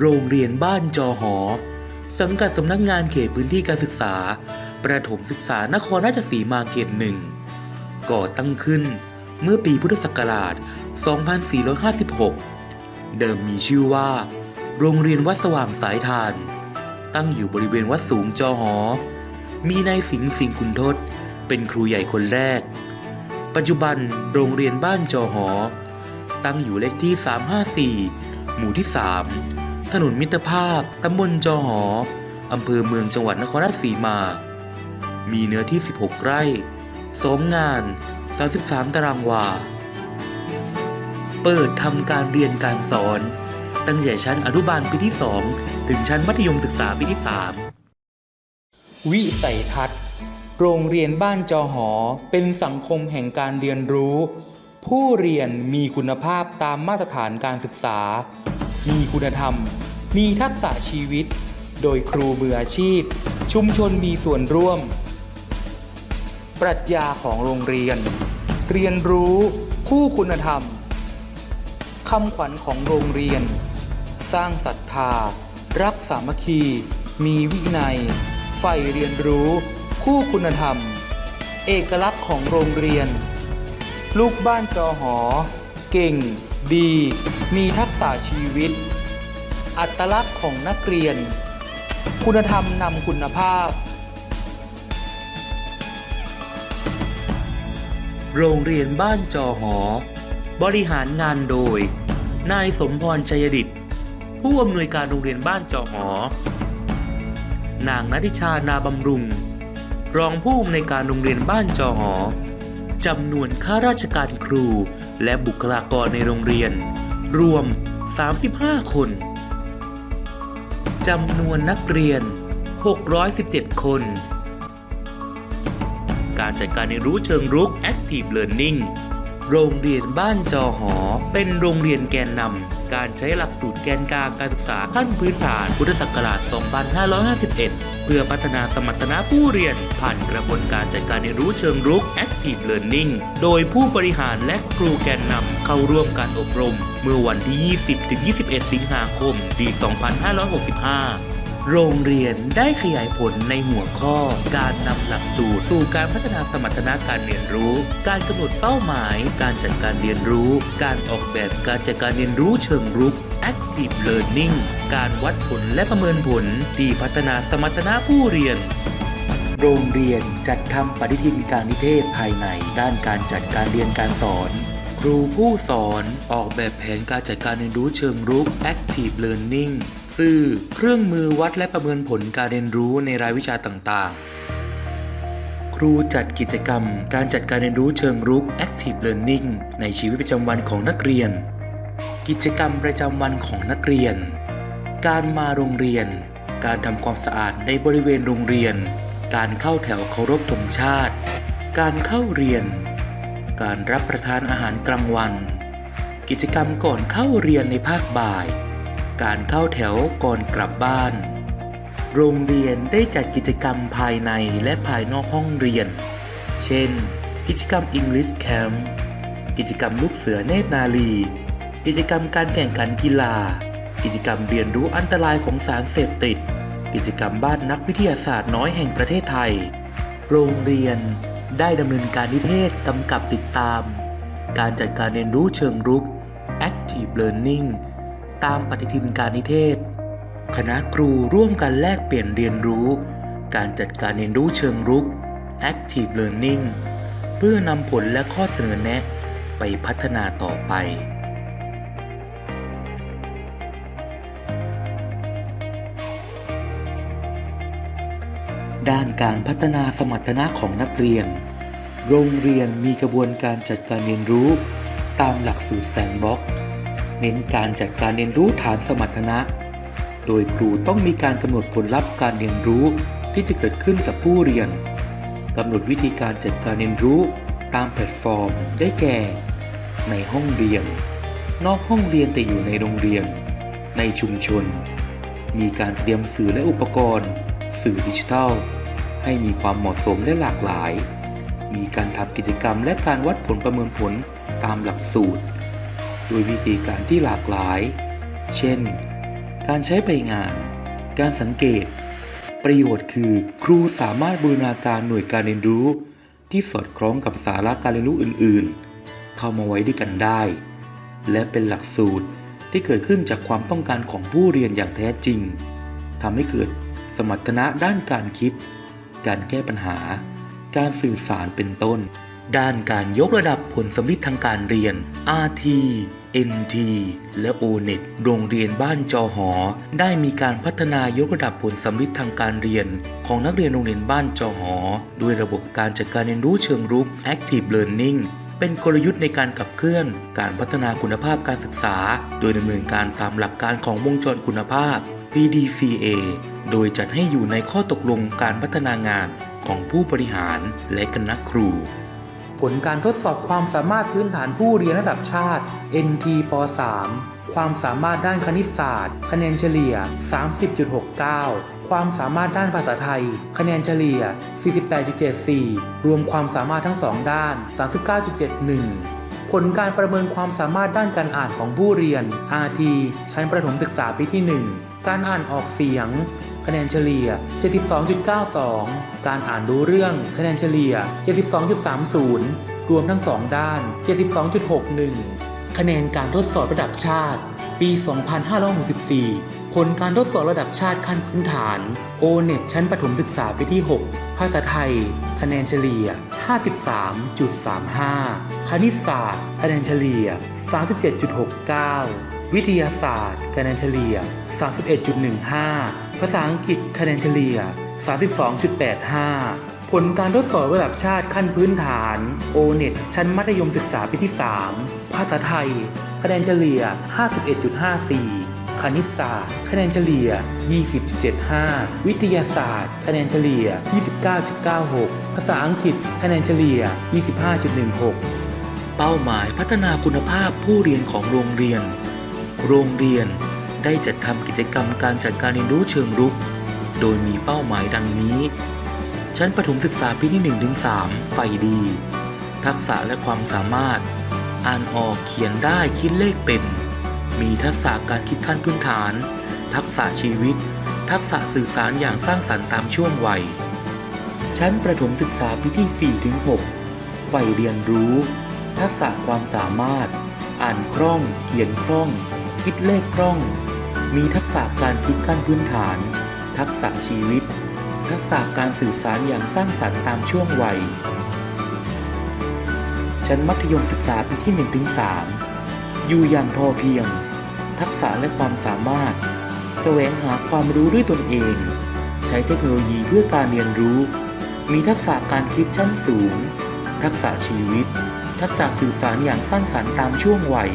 โรงเรียนบ้านจอหอ สังกัดสำนักงานเขตพื้นที่การศึกษา ประถมศึกษานครราชสีมาเขตหนึ่งก่อตั้งขึ้นเมื่อปีพุทธศักราช 2456 เดิมมีชื่อว่า โรงเรียนวัดสว่างสายทาน ตั้งอยู่บริเวณวัดสูงจอหอ มีนายสิงห์สิงห์คุณทศ เป็นครูใหญ่คนแรก ปัจจุบันโรงเรียนบ้านจอหอ ตั้งอยู่เลขที่ 354 หมู่ที่ 3 ถนนมิตรภาพ ตำบลจอหอ อำเภอเมืองจังหวัดนครราชสีมา มีเนื้อที่ 16 ไร่สมงาน 33 ตารางวา เปิดทำการเรียนการสอน ตั้งแต่ชั้นอนุบาลปีที่ 2 ถึงชั้นมัธยมศึกษาปีที่ 3 วิสัยทัศน์โรงเรียนบ้านจอหอ เป็นสังคมแห่งการเรียนรู้ ผู้เรียนมีคุณภาพตามมาตรฐานการศึกษา มีคุณธรรม มีทักษะชีวิต โดยครูมืออาชีพ ชุมชนมีส่วนร่วม ปรัชญาของโรงเรียน เรียนรู้คู่คุณธรรมคำขวัญของโรงเรียน สร้างศรัทธา รักสามัคคี มีวินัยใฝ่เรียนรู้ คู่คุณธรรม เอกลักษณ์ของโรงเรียน ลูกบ้านจอหอ เก่ง ดีมีทักษะชีวิต อัตลักษณ์ของนักเรียน คุณธรรมนำคุณภาพ โรงเรียนบ้านจอหอ บริหารงานโดย นายสมพรชัยดิต ผู้อำนวยการโรงเรียนบ้านจอหอ นางนัทิชานาบำรุง รองผู้อำนวยการโรงเรียนบ้านจอหอจำนวนข้าราชการครู และบุคลากรในโรงเรียน รวม 35 คน จำนวนนักเรียน 617 คน การจัดการเรียนรู้เชิงรุก Active Learning โรงเรียนบ้านจอหอ เป็นโรงเรียนแกนนำ การใช้หลักสูตรแกนกลางการศึกษาขั้นพื้นฐานพุทธศักราช 2551 เพื่อพัฒนาสมรรถนะผู้เรียน ผ่านกระบวนการจัดการเรียนรู้เชิงรุก Active Learning โดยผู้บริหารและครูแกนนำเข้าร่วมการอบรม เมื่อวันที่ 20-21 สิงหาคม ปี 2565 โรงเรียนได้ขยายผลในหัวข้อ การนำหลักสูตรสู่การพัฒนาสมรรถนะการเรียนรู้ การกำหนดเป้าหมาย การจัดการเรียนรู้ การออกแบบการจัดการเรียนรู้เชิงรุก Active Learning การวัดผลและประเมินผลที่พัฒนาสมรรถนะผู้เรียนโรงเรียนจัดทำปฏิทินการนิเทศภายใน ด้านการจัดการเรียนการสอน ครูผู้สอนออกแบบแผนการจัดการเรียนรู้เชิงรุก Active Learning สื่อ เครื่องมือวัดและประเมินผลการเรียนรู้ในรายวิชาต่างๆ ครูจัดกิจกรรม การจัดการเรียนรู้เชิงรุก Active Learning ในชีวิตประจำวันของนักเรียน กิจกรรมประจำวันของนักเรียน การมาโรงเรียน การทำความสะอาดในบริเวณโรงเรียน การเข้าแถวเคารพธงชาติ การเข้าเรียน การรับประทานอาหารกลางวัน กิจกรรมก่อนเข้าเรียนในภาคบ่าย การเข้าแถวก่อนกลับบ้าน โรงเรียนได้จัดกิจกรรมภายในและภายนอกห้องเรียน เช่น กิจกรรม English Camp กิจกรรมลูกเสือเนตรนาลี กิจกรรมการแข่งขันกีฬา กิจกรรมเรียนรู้อันตรายของสารเสพติด กิจกรรมบ้านนักวิทยาศาสตร์น้อยแห่งประเทศไทย โรงเรียนได้ดำเนินการนิเทศกำกับติดตาม การจัดการเรียนรู้เชิงรุก Active Learning ตามปฏิทินการนิเทศ คณะครูร่วมกันแลกเปลี่ยนเรียนรู้ การจัดการเรียนรู้เชิงรุก Active Learning เพื่อนำผลและข้อเสนอแนะไปพัฒนาต่อไปด้านการพัฒนาสมรรถนะของนักเรียน โรงเรียนมีกระบวนการจัดการเรียนรู้ ตามหลักสูตรแซนบ็อกซ์ เน้นการจัดการเรียนรู้ฐานสมรรถนะ โดยครูต้องมีการกำหนดผลลัพธ์การเรียนรู้ที่จะเกิดขึ้นกับผู้เรียนกำหนดวิธีการจัดการเรียนรู้ตามแพลตฟอร์ม ได้แก่ ในห้องเรียน นอกห้องเรียนแต่อยู่ในโรงเรียน ในชุมชน มีการเตรียมสื่อและอุปกรณ์ สื่อดิจิทัล ให้มีความเหมาะสมและหลากหลาย มีการทำกิจกรรมและการวัดผลประเมินผลตามหลักสูตร โดยวิธีการที่หลากหลาย เช่น การใช้ไปงาน การสังเกต ประโยชน์คือครูสามารถบูรณาการหน่วยการเรียนรู้ ที่สอดคล้องกับสาระการเรียนรู้อื่นๆ เข้ามาไว้ด้วยกันได้ และเป็นหลักสูตรที่เกิดขึ้นจากความต้องการของผู้เรียนอย่างแท้จริงทำให้เกิดสมรรถนะด้านการคิด การแก้ปัญหา การสื่อสารเป็นต้น ด้านการยกระดับผลสำลิดทางการเรียน RT NT และ ONET โรงเรียนบ้านจอหอ ได้มีการพัฒนายกระดับผลสำลิดทางการเรียน ของนักเรียนโรงเรียนบ้านจอหอ ด้วยระบบการจัดการเรียนรู้เชิงรุก Active Learning เป็นกลยุทธ์ในการขับเคลื่อน การพัฒนาคุณภาพการศึกษา โดยดำเนินการตามหลักการของวงจรคุณภาพ PDCA โดยจัดให้อยู่ในข้อตกลงการพัฒนางานของผู้บริหารและคณะครู ผลการทดสอบความสามารถพื้นฐานผู้เรียนระดับชาติ NT ป .3 ความสามารถด้านคณิตศาสตร์ คะแนนเฉลี่ย 30.69 ความสามารถด้านภาษาไทย คะแนนเฉลี่ย 48.74 รวมความสามารถทั้งสองด้าน 39.71ผลการประเมินความสามารถด้านการอ่านของผู้เรียน RT ชั้นประถมศึกษาปีที่ 1 การอ่านออกเสียง คะแนนเฉลี่ย 72.92 การอ่านรู้เรื่อง คะแนนเฉลี่ย 72.30 รวมทั้ง 2 ด้าน 72.61 คะแนนการทดสอบระดับชาติ ปี 2564 ผลการทดสอบระดับชาติขั้นพื้นฐาน O-NET ชั้นประถมศึกษาปีที่ 6 ภาษาไทย คะแนนเฉลี่ย 53.35 คณิตศาสตร์ คะแนนเฉลี่ย 37.69วิทยาศาสตร์คะแนนเฉลี่ย 31.15 ภาษาอังกฤษคะแนนเฉลี่ย 32.85 ผลการทดสอบระดับชาติขั้นพื้นฐาน O-NET ชั้นมัธยมศึกษาปีที่ 3 ภาษาไทย คะแนนเฉลี่ย 51.54 คณิตศาสตร์ คะแนนเฉลี่ย 20.75 วิทยาศาสตร์ คะแนนเฉลี่ย 29.96 ภาษาอังกฤษ คะแนนเฉลี่ย 25.16 เป้าหมายพัฒนาคุณภาพผู้เรียนของโรงเรียน โรงเรียน ได้จัดทำกิจกรรมการจัดการเรียนรู้เชิงรุก โดยมีเป้าหมายดังนี้ ชั้นประถมศึกษาปีที่1ถึง3ไฟดี ทักษะและความสามารถ อ่านออกเขียนได้คิดเลขเป็น มีทักษะการคิดขั้นพื้นฐาน ทักษะชีวิต ทักษะสื่อสารอย่างสร้างสรรค์ตามช่วงวัย ชั้นประถมศึกษาปีที่4ถึง6ใฝ่เรียนรู้ ทักษะความสามารถ อ่านคล่อง เขียนคล่องคิดเลขคล่อง มีทักษะการคิดขั้นพื้นฐาน ทักษะชีวิต ทักษะการสื่อสารอย่างสร้างสรรค์ตามช่วงวัย ชั้นมัธยมศึกษาปีที่1ถึง3อยู่อย่างพอเพียง ทักษะและความสามารถ แสวงหาความรู้ด้วยตนเอง ใช้เทคโนโลยีเพื่อการเรียนรู้ มีทักษะการคิดชั้นสูง ทักษะชีวิต ทักษะสื่อสารอย่างสร้างสรรค์ตามช่วงวัย